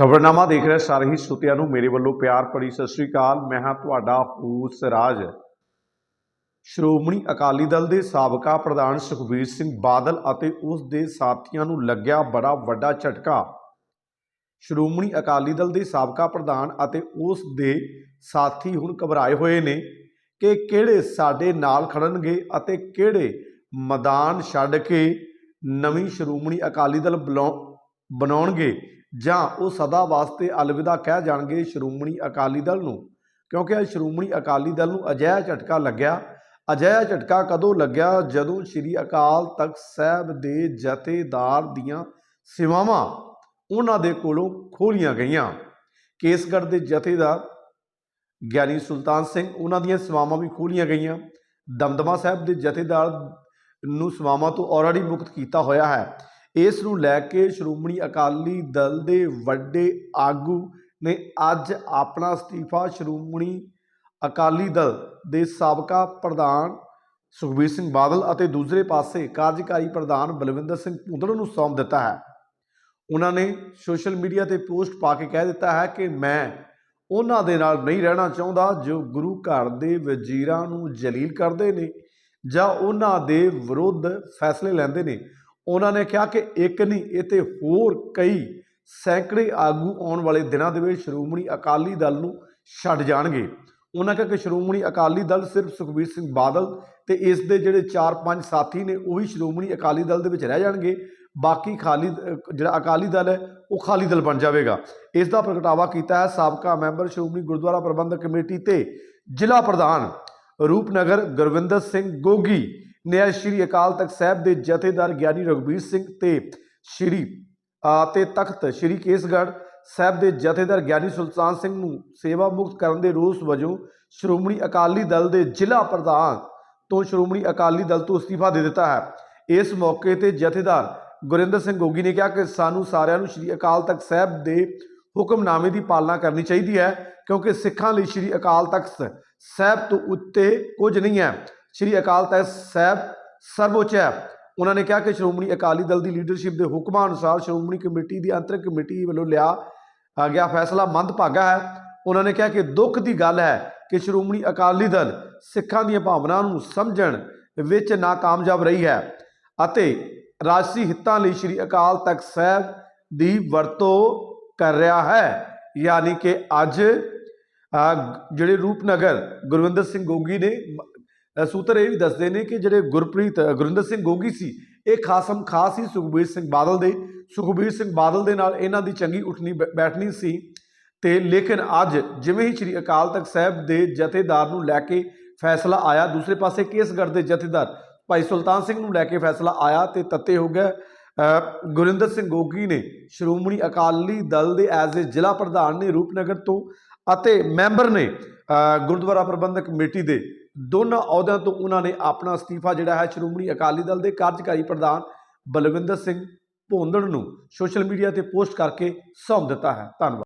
ਖਬਰਨਾਮਾ ਦੇਖ ਰਹੇ ਸਾਰੇ ਹੀ ਸੁਤਿਆਂ ਨੂੰ ਮੇਰੇ ਵੱਲੋਂ ਪਿਆਰ ਭਰੀ ਸਤਿ ਸ੍ਰੀ ਅਕਾਲ। ਮੈਂ ਹਾਂ ਤੁਹਾਡਾ ਹੂਸ ਰਾਜ। ਸ਼੍ਰੋਮਣੀ ਅਕਾਲੀ ਦਲ ਦੇ ਸਾਬਕਾ ਪ੍ਰਧਾਨ ਸੁਖਬੀਰ ਸਿੰਘ ਬਾਦਲ ਅਤੇ ਉਸ ਦੇ ਸਾਥੀਆਂ ਨੂੰ ਲੱਗਿਆ ਬੜਾ ਵੱਡਾ ਝਟਕਾ। ਸ਼੍ਰੋਮਣੀ ਅਕਾਲੀ ਦਲ ਦੇ ਸਾਬਕਾ ਪ੍ਰਧਾਨ ਅਤੇ ਉਸ ਦੇ ਸਾਥੀ ਹੁਣ ਘਬਰਾਏ ਹੋਏ ਨੇ ਕਿ ਕਿਹੜੇ ਸਾਡੇ ਨਾਲ ਖੜਨਗੇ ਅਤੇ ਕਿਹੜੇ ਮੈਦਾਨ ਛੱਡ ਕੇ ਨਵੀਂ ਸ਼੍ਰੋਮਣੀ ਅਕਾਲੀ ਦਲ ਬੁਲਾਉ- ਬਣਾਉਣਗੇ। ਜਾਂ ਉਹ ਸਦਾ ਵਾਸਤੇ ਅਲਵਿਦਾ ਕਹਿ ਜਾਣਗੇ ਸ਼੍ਰੋਮਣੀ ਅਕਾਲੀ ਦਲ ਨੂੰ। ਕਿਉਂਕਿ ਇਹ ਸ਼੍ਰੋਮਣੀ ਅਕਾਲੀ ਦਲ ਨੂੰ ਅਜਿਹਾ ਝਟਕਾ ਲੱਗਿਆ, ਅਜਿਹਾ ਝਟਕਾ ਕਦੋਂ ਲੱਗਿਆ? ਜਦੋਂ ਸ੍ਰੀ ਅਕਾਲ ਤਖਤ ਸਾਹਿਬ ਦੇ ਜਥੇਦਾਰ ਦੀਆਂ ਸੇਵਾਵਾਂ ਉਹਨਾਂ ਦੇ ਕੋਲੋਂ ਖੋਲੀਆਂ ਗਈਆਂ। ਕੇਸਗੜ੍ਹ ਦੇ ਜਥੇਦਾਰ ਗਿਆਨੀ ਸੁਲਤਾਨ ਸਿੰਘ ਉਹਨਾਂ ਦੀਆਂ ਸੇਵਾਵਾਂ ਵੀ ਖੋਲੀਆਂ ਗਈਆਂ। ਦਮਦਮਾ ਸਾਹਿਬ ਦੇ ਜਥੇਦਾਰ ਨੂੰ ਸੇਵਾਵਾਂ ਤੋਂ ਆਲਰੇਡੀ ਮੁਕਤ ਕੀਤਾ ਹੋਇਆ ਹੈ। ਇਸ ਨੂੰ ਲੈ ਕੇ ਸ਼੍ਰੋਮਣੀ ਅਕਾਲੀ ਦਲ ਦੇ ਵੱਡੇ ਆਗੂ ਨੇ ਅੱਜ ਆਪਣਾ ਅਸਤੀਫਾ ਸ਼੍ਰੋਮਣੀ ਅਕਾਲੀ ਦਲ ਦੇ ਸਾਬਕਾ ਪ੍ਰਧਾਨ ਸੁਖਬੀਰ ਸਿੰਘ ਬਾਦਲ ਅਤੇ ਦੂਸਰੇ ਪਾਸੇ ਕਾਰਜਕਾਰੀ ਪ੍ਰਧਾਨ ਬਲਵਿੰਦਰ ਸਿੰਘ ਭੁੰਦੜ ਨੂੰ ਸੌਂਪ ਦਿੱਤਾ ਹੈ। ਉਹਨਾਂ ਨੇ ਸੋਸ਼ਲ ਮੀਡੀਆ ਤੇ ਪੋਸਟ ਪਾ ਕੇ ਕਹਿ ਦਿੱਤਾ ਹੈ ਕਿ ਮੈਂ ਉਹਨਾਂ ਦੇ ਨਾਲ ਨਹੀਂ ਰਹਿਣਾ ਚਾਹੁੰਦਾ ਜੋ ਗੁਰੂ ਘਰ ਦੇ ਵਜ਼ੀਰਾਂ ਨੂੰ ਜਲੀਲ ਕਰਦੇ ਨੇ ਜਾਂ ਉਹਨਾਂ ਦੇ ਵਿਰੁੱਧ ਫੈਸਲੇ ਲੈਂਦੇ ਨੇ। ਉਹਨਾਂ ਨੇ ਕਿਹਾ ਕਿ ਇੱਕ ਨਹੀਂ, ਇਹ ਤੇ ਹੋਰ ਕਈ ਸੈਂਕੜੇ ਆਗੂ ਆਉਣ ਵਾਲੇ ਦਿਨਾਂ ਦੇ ਵਿੱਚ ਸ਼੍ਰੋਮਣੀ ਅਕਾਲੀ ਦਲ ਨੂੰ ਛੱਡ ਜਾਣਗੇ। ਉਹਨਾਂ ਕਿਹਾ ਕਿ ਸ਼੍ਰੋਮਣੀ ਅਕਾਲੀ ਦਲ ਸਿਰਫ ਸੁਖਬੀਰ ਸਿੰਘ ਬਾਦਲ ਤੇ ਇਸ ਦੇ ਜਿਹੜੇ 4-5 ਸਾਥੀ ਨੇ, ਉਹੀ ਸ਼੍ਰੋਮਣੀ ਅਕਾਲੀ ਦਲ ਦੇ ਵਿੱਚ ਰਹਿ ਜਾਣਗੇ। ਬਾਕੀ ਖਾਲੀ ਜਿਹੜਾ ਅਕਾਲੀ ਦਲ ਹੈ, ਉਹ ਖਾਲੀ ਦਲ ਬਣ ਜਾਵੇਗਾ। ਇਸ ਦਾ ਪ੍ਰਗਟਾਵਾ ਕੀਤਾ ਹੈ ਸਾਬਕਾ ਮੈਂਬਰ ਸ਼੍ਰੋਮਣੀ ਗੁਰਦੁਆਰਾ ਪ੍ਰਬੰਧਕ ਕਮੇਟੀ ਤੇ ਜ਼ਿਲ੍ਹਾ ਪ੍ਰਧਾਨ ਰੂਪਨਗਰ ਗੁਰਵਿੰਦਰ ਸਿੰਘ ਗੋਗੀ। ਨਿਆ ਸ਼੍ਰੀ ਅਕਾਲ ਤਖਤ ਸਾਹਿਬ ਦੇ ਜਥੇਦਾਰ ਗਿਆਨੀ ਰਘਬੀਰ ਸਿੰਘ ਤੇ ਸ਼੍ਰੀ ਅ, ਤੇ ਤਖਤ ਸ਼੍ਰੀ ਕੇਸਗੜ੍ਹ ਸਾਹਿਬ ਦੇ ਜਥੇਦਾਰ ਗਿਆਨੀ ਸੁਲਤਾਨ ਸਿੰਘ ਨੂੰ ਸੇਵਾ ਮੁਕਤ ਕਰਨ ਦੇ ਰੋਸ ਵਜੋਂ ਸ਼੍ਰੋਮਣੀ ਅਕਾਲੀ ਦਲ ਦੇ ਜ਼ਿਲ੍ਹਾ ਪ੍ਰਧਾਨ ਤੋਂ ਸ਼੍ਰੋਮਣੀ ਅਕਾਲੀ ਦਲ ਤੋਂ ਅਸਤੀਫਾ ਦੇ ਦਿੱਤਾ ਹੈ। ਇਸ ਮੌਕੇ ਤੇ ਜਥੇਦਾਰ ਗੁਰਿੰਦਰ ਸਿੰਘ ਗੋਗੀ ਨੇ ਕਿਹਾ ਕਿ ਸਾਨੂੰ ਸਾਰਿਆਂ ਨੂੰ ਸ਼੍ਰੀ ਅਕਾਲ ਤਖਤ ਸਾਹਿਬ ਦੇ ਹੁਕਮਨਾਮੇ ਦੀ ਪਾਲਣਾ ਕਰਨੀ ਚਾਹੀਦੀ ਹੈ ਕਿਉਂਕਿ ਸਿੱਖਾਂ ਲਈ ਸ਼੍ਰੀ ਅਕਾਲ ਤਖਤ ਸਾਹਿਬ ਤੋਂ ਉੱਤੇ ਕੁਝ ਨਹੀਂ ਹੈ। ਸ਼੍ਰੀ ਅਕਾਲ ਤਖਤ ਸਾਹਿਬ ਸਰਵਉੱਚ ਹੈ। ਉਹਨਾਂ ਨੇ ਕਿਹਾ ਕਿ ਸ਼੍ਰੋਮਣੀ ਅਕਾਲੀ ਦਲ ਦੀ ਲੀਡਰਸ਼ਿਪ ਦੇ ਹੁਕਮਾਂ ਅਨੁਸਾਰ ਸ਼੍ਰੋਮਣੀ ਕਮੇਟੀ ਦੀ ਅੰਤਰਿਕ ਕਮੇਟੀ ਵੱਲੋਂ ਲਿਆ ਗਿਆ ਫੈਸਲਾ ਮੰਦਭਾਗਾ ਹੈ। ਉਹਨਾਂ ਨੇ ਕਿਹਾ ਕਿ ਦੁੱਖ ਦੀ ਗੱਲ ਹੈ ਕਿ ਸ਼੍ਰੋਮਣੀ ਅਕਾਲੀ ਦਲ ਸਿੱਖਾਂ ਦੀਆਂ ਭਾਵਨਾਵਾਂ ਨੂੰ ਸਮਝਣ ਵਿੱਚ ਨਾਕਾਮਯਾਬ ਰਹੀ ਹੈ ਅਤੇ ਰਾਜਸੀ ਹਿੱਤਾਂ ਲਈ ਸ਼੍ਰੀ ਅਕਾਲ ਤਖਤ ਸਾਹਿਬ ਦੀ ਵਰਤੋਂ ਕਰ ਰਿਹਾ ਹੈ। ਯਾਨੀ ਕਿ ਅੱਜ ਜਿਹੜੇ ਰੂਪਨਗਰ ਗੁਰਵਿੰਦਰ ਸਿੰਘ ਗੋਗੀ ਨੇ ਸੂਤਰ ਇਹ ਵੀ ਦੱਸਦੇ ਨੇ ਕਿ ਜਿਹੜੇ ਗੁਰਪ੍ਰੀਤ ਗੁਰਿੰਦਰ ਸਿੰਘ ਗੋਗੀ ਸੀ, ਇਹ ਖਾਸਮ ਖਾਸ ਹੀ ਸੁਖਬੀਰ ਸਿੰਘ ਬਾਦਲ ਦੇ, ਸੁਖਬੀਰ ਸਿੰਘ ਬਾਦਲ ਦੇ ਨਾਲ ਇਹਨਾਂ ਦੀ ਚੰਗੀ ਉੱਠਣੀ ਬੈ- ਬੈਠਣੀ ਸੀ। ਤੇ ਲੇਕਿਨ ਅੱਜ ਜਿਵੇਂ ਹੀ ਸ੍ਰੀ ਅਕਾਲ ਤਖਤ ਸਾਹਿਬ ਦੇ ਜਥੇਦਾਰ ਨੂੰ ਲੈ ਕੇ ਫੈਸਲਾ ਆਇਆ, ਦੂਸਰੇ ਪਾਸੇ ਕੇਸਗੜ੍ਹ ਦੇ ਜਥੇਦਾਰ ਭਾਈ ਸੁਲਤਾਨ ਸਿੰਘ ਨੂੰ ਲੈ ਕੇ ਫੈਸਲਾ ਆਇਆ ਤੇ ਤੱਤੇ ਹੋ ਗਿਆ। ਗੁਰਿੰਦਰ ਸਿੰਘ ਗੋਗੀ ਨੇ ਸ਼੍ਰੋਮਣੀ ਅਕਾਲੀ ਦਲ ਦੇ ਐਜ਼ ਏ ਜ਼ਿਲ੍ਹਾ ਪ੍ਰਧਾਨ ਨੇ ਰੂਪਨਗਰ ਤੋਂ ਅਤੇ ਮੈਂਬਰ ਨੇ ਗੁਰਦੁਆਰਾ ਪ੍ਰਬੰਧਕ ਕਮੇਟੀ ਦੇ ਦੋਨਾਂ ਅਹੁਦਿਆਂ ਤੋਂ ਉਹਨਾਂ ਨੇ ਆਪਣਾ ਅਸਤੀਫਾ ਜਿਹੜਾ ਹੈ ਸ਼੍ਰੋਮਣੀ ਅਕਾਲੀ ਦਲ ਦੇ ਕਾਰਜਕਾਰੀ ਪ੍ਰਧਾਨ ਬਲਵਿੰਦਰ ਸਿੰਘ ਭੋਂਦੜ ਨੂੰ ਸੋਸ਼ਲ ਮੀਡੀਆ ਤੇ ਪੋਸਟ ਕਰਕੇ ਸੌਂਪ ਦਿੱਤਾ ਹੈ। ਧੰਨਵਾਦ।